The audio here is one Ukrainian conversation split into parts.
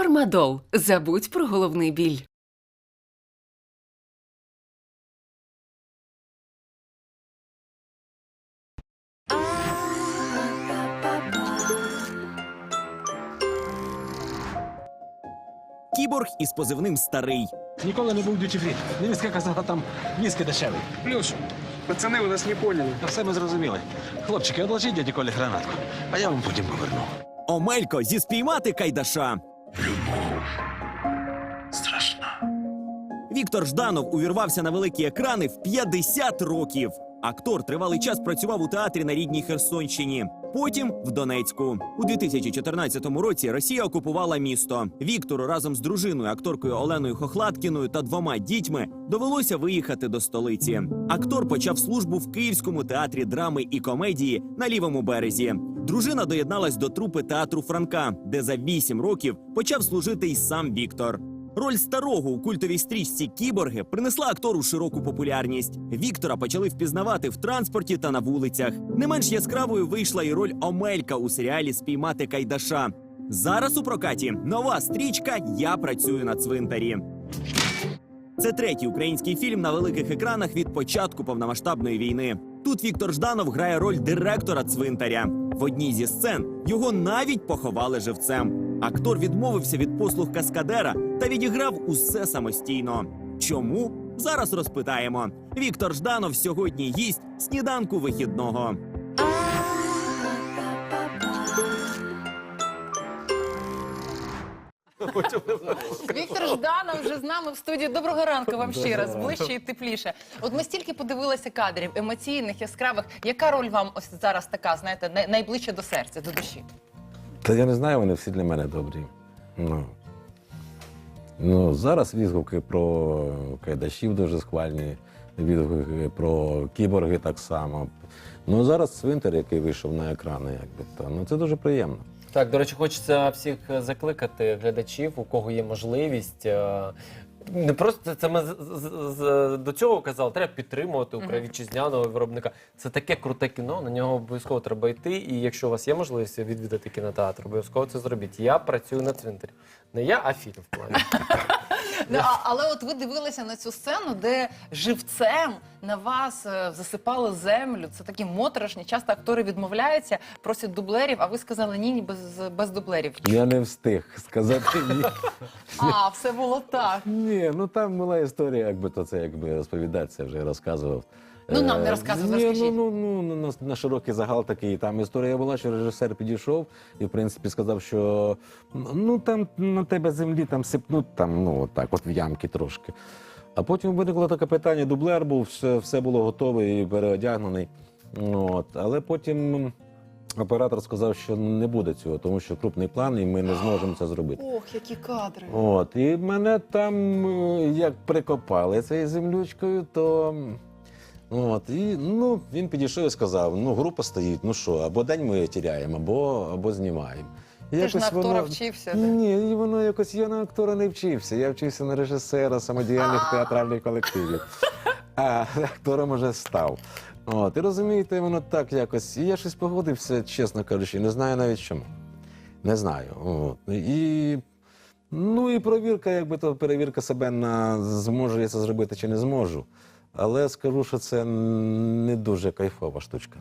Фармадол. Забудь про головний біль. Кіборг із позивним старий. Ніколи не був дючі фрі. Невістка казала, там віскі дешевий. Плюс, пацаны у нас не поняли. Та все ми зрозуміли. Хлопчики, одложіть дяді Колі гранатку, а я вам потім поверну. Омелько зі спіймати кайдаша. Страшно. Віктор Жданов увірвався на великі екрани в 50 років. Актор тривалий час працював у театрі на рідній Херсонщині. Потім в Донецьку. У 2014 році Росія окупувала місто. Віктору разом з дружиною, акторкою Оленою Хохлаткіною та двома дітьми довелося виїхати до столиці. Актор почав службу в Київському театрі драми і комедії на лівому березі. Дружина доєдналась до трупи театру Франка, де за 8 років почав служити й сам Віктор. Роль старого у культовій стрічці Кіборги принесла актору широку популярність. Віктора почали впізнавати в транспорті та на вулицях. Не менш яскравою вийшла і роль Омелька у серіалі Спіймати Кайдаша. Зараз у прокаті нова стрічка Я працюю на цвинтарі. Це третій український фільм на великих екранах від початку повномасштабної війни. Тут Віктор Жданов грає роль директора цвинтаря. В одній зі сцен його навіть поховали живцем. Актор відмовився від послуг каскадера та відіграв усе самостійно. Чому? Зараз розпитаємо. Віктор Жданов сьогодні їсть сніданку вихідного. Віктор Жданов вже з нами в студії. Доброго ранку вам ще раз, ближче і тепліше. От ми стільки подивилися кадрів емоційних, яскравих. Яка роль вам ось зараз така, знаєте, найближче до серця, до душі? Та я не знаю, вони всі для мене добрі. Ну, ну зараз відгуки про кайдашів дуже схвальні, відгуки про кіборги так само. Ну зараз цвинтар, який вийшов на екрани, якби то ну це дуже приємно. Так, до речі, хочеться всіх закликати глядачів, у кого є можливість. е, Не просто це ми з- з- з- до цього казали, треба підтримувати українського вітчизняного виробника. Це таке круте кіно, на нього обов'язково треба йти. І якщо у вас є можливість відвідати кінотеатр, обов'язково це зробіть. Я працюю на цвинтарі. Не я, а фільм в плані. Ну, а, але от ви дивилися на цю сцену, де живцем на вас е, засипали землю. Це такі моторошні. Часто актори відмовляються, просять дублерів, а ви сказали ні, ні, без, без дублерів. Я не встиг сказати ні. А, все було так. Ні, ну там була історія, якби то це якби розповідатися, вже розказував. Ну, нам не розказуй, ні, розкажіть. Ну, ну, ну, на, на широкий загал такий. Там історія була, що режисер підійшов і, в принципі, сказав, що ну там на тебе землі там сипнуть, там, ну, отак, от в ямки трошки. А потім виникло таке питання: дублер був, все, все було готове і переодягнений. От. Але потім оператор сказав, що не буде цього, тому що крупний план, і ми не зможемо це зробити. Ох, які кадри. От, і мене там е, як прикопали цією землючкою, то. От, і ну, він підійшов і сказав: ну, група стоїть, ну що, або день ми тіряємо, або, або знімаємо. І Ти ж на актора воно- вчився. ти. Ні, і воно якось я на актора не вчився. Я вчився на режисера самодіяльних театральних колективів. А актором уже став. От, і розумієте, воно так якось. І я щось погодився, чесно кажучи, не знаю навіть чому. Не знаю. От. І, ну і провірка, якби то перевірка себе на зможу я це зробити чи не зможу. Але скажу, що це не дуже кайфова штучка.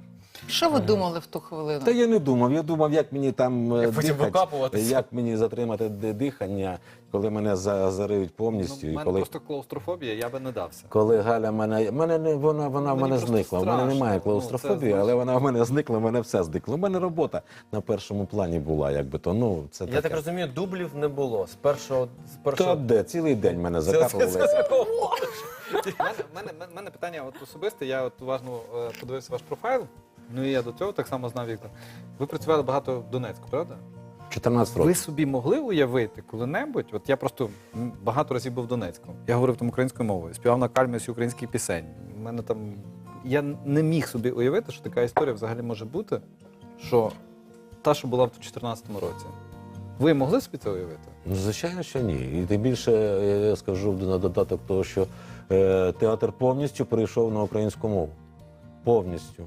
Що ви думали в ту хвилину? Та я не думав. Я думав, як мені там е, потім дихати, викапуватися. як мені затримати ди- дихання, коли мене за- зариють повністю. Ну, в і мене коли, просто клаустрофобія, я би не дався. коли Галя мене, мене не вона, вона в Мені мене просто зникла. У мене страшно. немає Ну, клаустрофобії, це, але вона в мене зникла, в мене все зникло. У мене робота на першому плані була, якби то. Ну це Я таке. так розумію, дублів не було. З першого з Та першого. де цілий день мене Це- закапували. У мене, мене, мене, питання от особисте, я от уважно е, подивився ваш профайл, ну і я до цього так само знав Віктор. Ви працювали багато в Донецьку, правда? 14 Ви років. собі могли уявити коли-небудь? От я просто м, багато разів був в Донецьку. Я говорив там українською мовою, співав на кальмісі українських пісень. У мене там. Я не міг собі уявити, що така історія взагалі може бути, що та, що була в 2014 році. Ви могли собі це уявити? Ну, звичайно, що ні. І тим більше я скажу на додаток того, що театр повністю перейшов на українську мову. Повністю.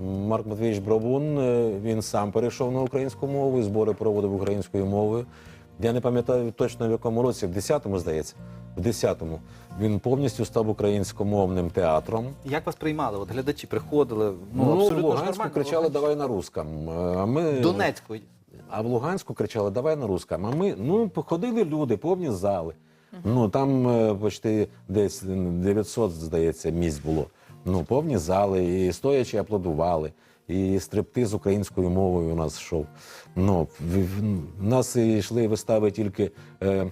Марк Матвійович Бравун, е, він сам перейшов на українську мову, і збори проводив українською мовою. Я не пам'ятаю точно в якому році, в 10-му, здається. В 10-му він повністю став українськомовним театром. Як вас приймали? От глядачі приходили, Ну, ну, в абсолютно Луганську нормально. кричали Давай на русском. А ми Донецьку. А в Луганську кричали Давай на русском. А ми ну походили люди, повні зали. Ну там е, почти десь 900, здається, місць було. Ну, повні зали, і стоячи аплодували, і стриптиз українською мовою у нас йшов. Ну, в, в, в нас йшли вистави тільки. Е,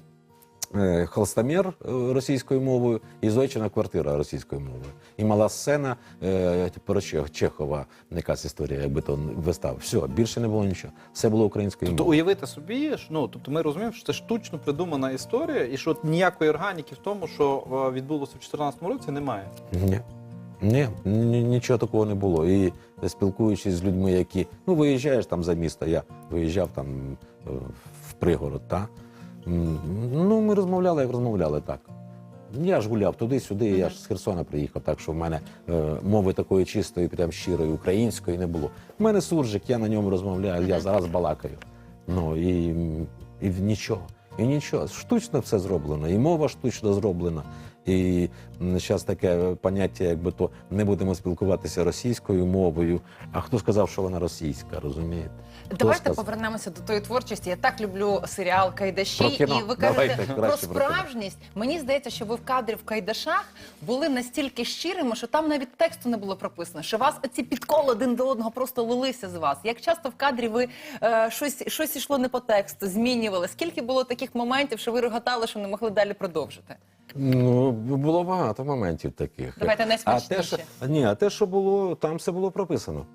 е, Холстомір е, російською мовою і Зойчина квартира російською мовою. І мала сцена е, про Чехова, якась історія, якби то вистав. Все, більше не було нічого. Все було українською Тобто уявити собі, що, ну тобто ми розуміємо, що це штучно придумана історія, і що ніякої органіки в тому, що відбулося в 2014 році, немає. Ні. Ні, ні, нічого такого не було. І спілкуючись з людьми, які ну виїжджаєш там за місто, я виїжджав там в пригород, та ну ми розмовляли, як розмовляли так. Я ж гуляв туди-сюди, я ж з Херсона приїхав, так що в мене е, мови такої чистої, прям щирої, української не було. У мене суржик, я на ньому розмовляю, я зараз балакаю. Ну і, і нічого. І нічого. Штучно все зроблено, і мова штучно зроблена. І зараз таке поняття, якби то не будемо спілкуватися російською мовою. А хто сказав, що вона російська, розумієте? Хто Давайте сказав? повернемося до тої творчості. Я так люблю серіал Кайдаші, і ви кажете Давайте про краще про справжність. Мені здається, що ви в кадрі в Кайдашах були настільки щирими, що там навіть тексту не було прописано. Що вас ці підколи один до одного просто лилися з вас. Як часто в кадрі ви е, щось щось ішло не по тексту, змінювали? Скільки було таких моментів, що ви реготали, що не могли далі продовжити? Ну, було багато моментів таких. Давайте а найсмачніше. те, що, ні, а те, що було, там все було прописано.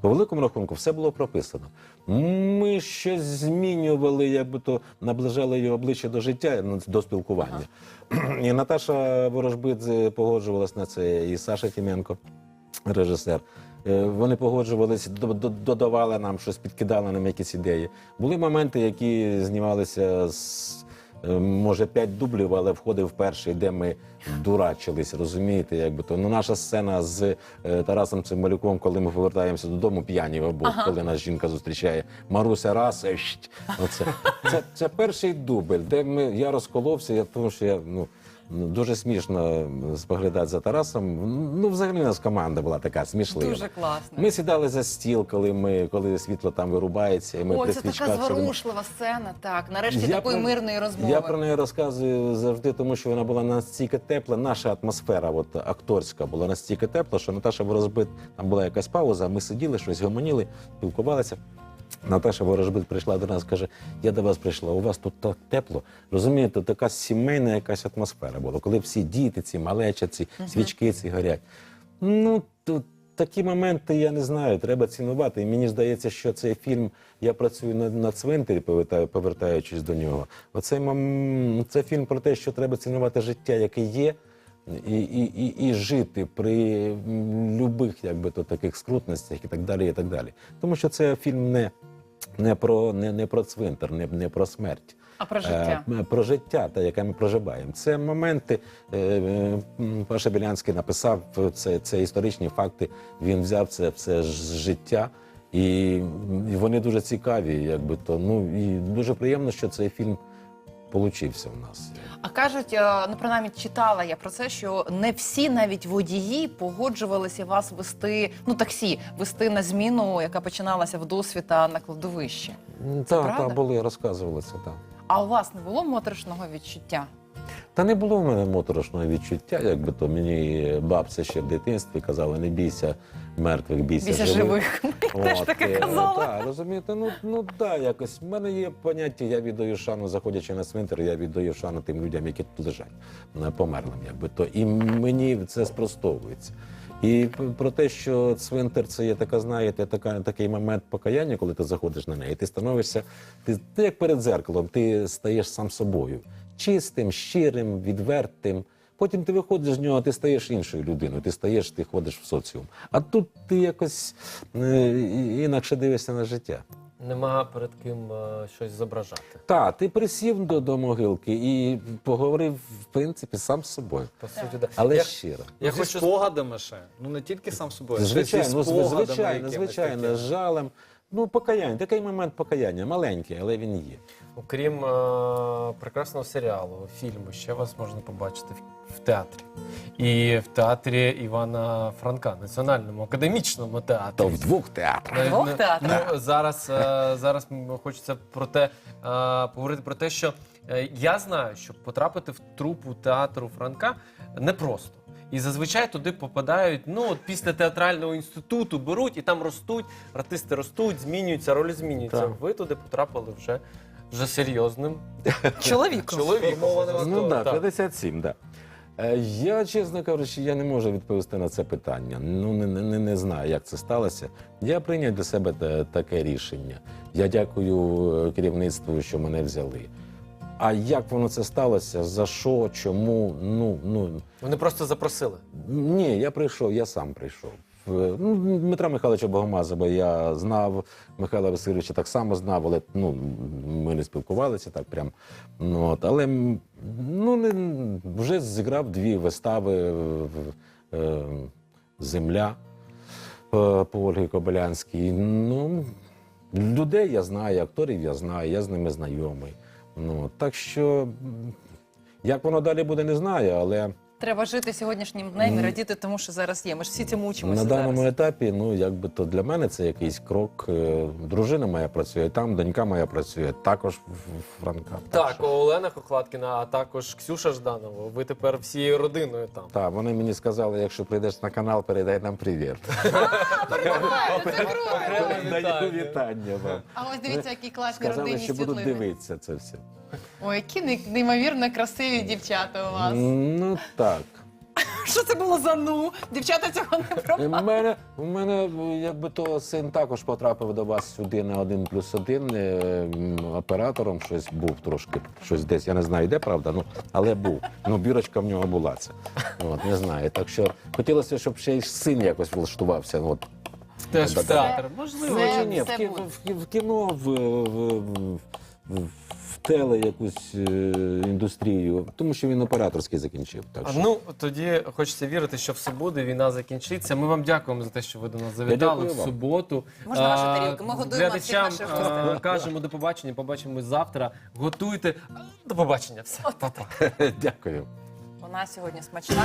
По великому рахунку, все було прописано. Ми щось змінювали, якби то наближали її обличчя до життя, ну, до спілкування. І Наташа Ворожбит погоджувалась на це, і Саша Тіменко, режисер. Е, Вони погоджувалися, до- до- додавали нам щось, підкидали нам якісь ідеї. Були моменти, які знімалися з може п'ять дублів, але входив перший, де ми дурачились, розумієте, якби то. Ну, наша сцена з е, Тарасом Цимбалюком, коли ми повертаємося додому, п'яні обох, коли нас жінка зустрічає. Маруся раз, е. Оце. Це, це перший дубль, де ми, я розколовся, я, тому що я ну, дуже смішно споглядати за Тарасом. Ну, взагалі у нас команда була така смішлива. Дуже класно. Ми сідали за стіл, коли ми коли світло там вирубається, і ми О, це така зворушлива сцена. Так, нарешті Я такої про- мирної розмови. Я про неї розказую завжди, тому що вона була настільки тепла. Наша атмосфера, от акторська, була настільки тепла, що Наташа Ворожбит, там була якась пауза, ми сиділи, щось гомоніли, спілкувалися. Наташа Ворожбит прийшла до нас, каже: Я до вас прийшла, у вас тут так тепло. Розумієте, така сімейна якась атмосфера була, коли всі діти, ці малеча, ці свічки ці горять. Ну, то, такі моменти я не знаю, треба цінувати. І мені здається, що цей фільм я працюю на, на цвинтарі, повертаючись до нього. Оцей це фільм про те, що треба цінувати життя, яке є. І, і, і, і жити при любих якби то таких скрутностях і так далі. і так далі. Тому що це фільм не, не, про, не, не про цвинтар, не, не про смерть. А про життя. Е, Про життя, та яке ми проживаємо. Це моменти. е, Паша Білянський написав це, це історичні факти. Він взяв це все з життя. І вони дуже цікаві, якби то. Ну і дуже приємно, що цей фільм получився у нас. А кажуть, е, ну принаймні читала я про це, що не всі навіть водії погоджувалися вас вести, ну таксі, вести на зміну, яка починалася в досвіта на кладовищі. Так, правда? так, були, розказували це. Так. А у вас не було моторошного відчуття? Та не було в мене моторошного відчуття, якби то мені бабця ще в дитинстві казала, не бійся мертвих, бійся, Бійся живих. Теж таке е, казали. Так, розумієте, ну, ну да, якось. В мене є поняття, я віддаю шану, заходячи на цвинтар, я віддаю шану тим людям, які тут лежать, е, померлим, якби то. І мені це спростовується. І про те, що цвинтар це є така, знаєте, така, такий момент покаяння, коли ти заходиш на неї, ти становишся, ти, ти як перед дзеркалом, ти стаєш сам собою. Чистим, щирим, відвертим. Потім ти виходиш з нього, ти стаєш іншою людиною, ти стаєш, ти ходиш в соціум. А тут ти якось е, інакше дивишся на життя. Нема перед ким е, щось зображати. Так, ти присів до, до могилки і поговорив, в принципі, сам з собою. По суті, да. Але я, щиро. я хочу спогадами ще. Ну не тільки сам собою, ще Звичайно, ну, звичайно, звичайно, з жалем. Ну, покаяння, такий момент покаяння, маленький, але він є. Окрім е, прекрасного серіалу, фільму, ще вас можна побачити в, в театрі. І в театрі Івана Франка, національному академічному театрі. То в двох театрах. Двох не- театрах? Ну, зараз, е, зараз м, хочеться про те, е, поговорити про те, що е, я знаю, що потрапити в трупу театру Франка непросто. І зазвичай туди попадають, ну от після театрального інституту беруть і там ростуть, артисти ростуть, змінюються, ролі змінюються. Так. Ви туди потрапили вже, вже серйозним Чоловіком. чоловіком. Ну Так. так, 57, так. Е, Я, чесно кажучи, я не можу відповісти на це питання. Ну, не, не, не знаю, як це сталося. Я прийняв для себе таке рішення. Я дякую е, керівництву, що мене взяли. А як воно це сталося? За що? Чому? Ну, ну Вони просто запросили. ні, я прийшов, я сам прийшов. Ну, Дмитра Михайловича Богомазова я знав, Михайла Васильовича так само знав, але ну, ми не спілкувалися так прям. Ну, от, але ну, не, вже зіграв дві вистави в, е, Земля е, по Ольгі Кобилянській. Ну, людей я знаю, акторів я знаю, я з ними знайомий. Ну, так що, як воно далі буде, не знаю, але. Треба жити сьогоднішнім днем і радіти тому, що зараз є. Ми ж всі цим учимося На даному зараз. етапі, ну якби то для мене це якийсь крок. Е, Дружина моя працює там, донька моя працює також в Франка. Так, що- Олена Хохлаткіна, а також Ксюша Жданова. Ви тепер всією родиною там. Так, вони мені сказали, якщо прийдеш на канал, передай нам привіт. Даю вітання вам. А ось дивіться, які класні Сказали, що будуть дивитися це все. Ой, які не- неймовірно красиві дівчата у вас. Ну так. Що це було за ну? Дівчата цього не У пробували. мене, у мене якби то син також потрапив до вас сюди на один плюс один е, м, оператором. Щось був трошки, щось десь. Я не знаю, де правда, ну але був. Ну, бірочка в нього була це. От, не знаю. Так що хотілося, щоб ще й син якось влаштувався. От. Теж в театр. Можливо. Це- Ну, ні, в, це кі- буде. в, в кіно, в, в, в, в, теле якусь е, індустрію, тому що він операторський закінчив. Так А, що. Ну тоді хочеться вірити, що в суботу війна закінчиться. Ми вам дякуємо за те, що ви до нас завітали в суботу. Можна ваші А, тарілки? Ми годуємо глядачам всіх наших а, кажемо до побачення. Побачимось завтра. Готуйте. До побачення. Все. Па-па. Дякую. У нас сьогодні смачна